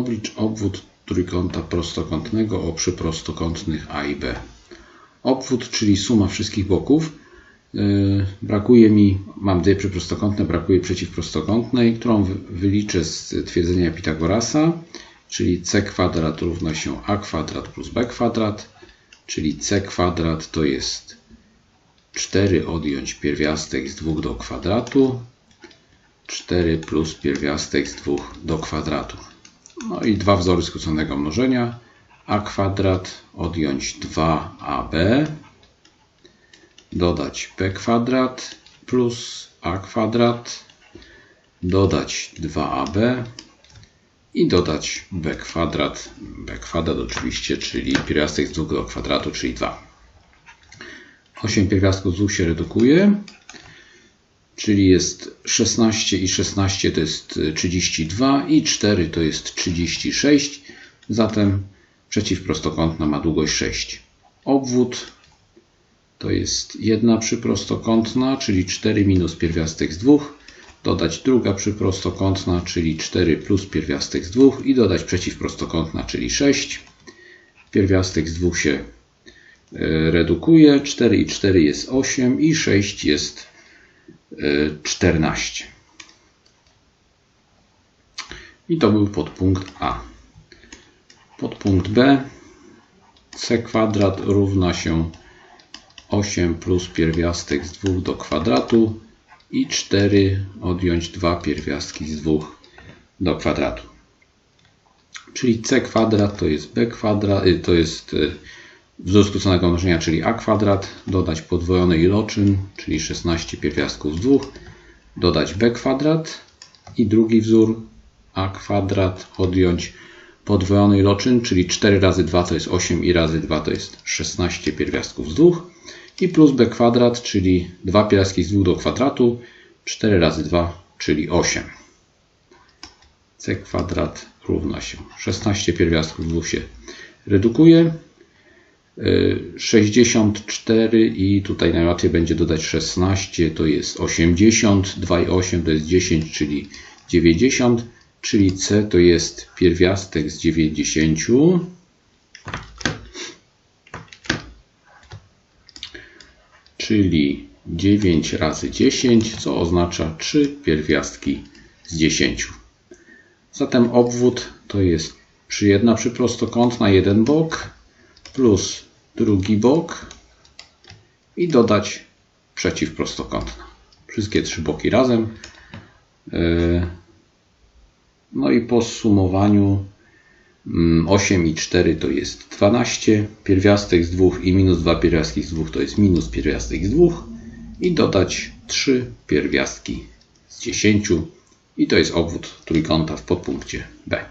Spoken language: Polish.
Oblicz obwód trójkąta prostokątnego o przyprostokątnych A i B. Obwód, czyli suma wszystkich boków. Yy, Brakuje mi, mam dwie przyprostokątne, brakuje przeciwprostokątnej, którą wy- wyliczę z twierdzenia Pitagorasa, czyli c kwadrat równa się a kwadrat plus b kwadrat, czyli c kwadrat to jest 4 odjąć pierwiastek z 2 do kwadratu, 4 plus pierwiastek z 2 do kwadratu. No i dwa wzory skróconego mnożenia. a kwadrat odjąć 2ab dodać b kwadrat plus a kwadrat. Dodać 2ab i dodać b kwadrat, b kwadrat oczywiście, czyli pierwiastek z 2 do kwadratu, czyli 2. 8 pierwiastków z 2 się redukuje, czyli jest 16 i 16 to jest y, 32 i 4 to jest 36. Zatem przeciwprostokątna ma długość 6. Obwód to jest jedna przyprostokątna, czyli 4 minus pierwiastek z 2, dodać druga przyprostokątna, czyli 4 plus pierwiastek z 2 i dodać przeciwprostokątna, czyli 6. Pierwiastek z 2 się y, redukuje, 4 i 4 jest 8 i 6 jest y, 14. I to był podpunkt A. Podpunkt B. C kwadrat równa się 8 plus pierwiastek z 2 do kwadratu i 4 odjąć 2 pierwiastki z 2 do kwadratu. Czyli c kwadrat to jest b kwadrat, y, to jest y, wzór skróconego mnożenia, czyli a kwadrat, dodać podwojony iloczyn, czyli 16 pierwiastków z 2, dodać b kwadrat i drugi wzór a kwadrat odjąć podwojony iloczyn, czyli 4 razy 2 to jest 8 i razy 2 to jest 16 pierwiastków z 2 i plus b kwadrat, czyli 2 pierwiastki z 2 do kwadratu, 4 razy 2, czyli 8. c kwadrat równa się 16 pierwiastków z 2 się redukuje. Y, 64 i tutaj najłatwiej będzie dodać 16, to jest 80, 2 i 8 to jest 10, czyli 90, czyli C to jest pierwiastek z 90. Czyli 9 razy 10, co oznacza 3 pierwiastki z 10. Zatem obwód to jest przy jedna przyprostokątna jeden bok plus drugi bok i dodać przeciwprostokątna. Wszystkie trzy boki razem. Yy, No i po sumowaniu mm, 8 i 4 to jest 12, pierwiastek z 2 i minus 2 pierwiastki z 2 to jest minus pierwiastek z 2 i dodać 3 pierwiastki z 10 i to jest obwód trójkąta w podpunkcie B.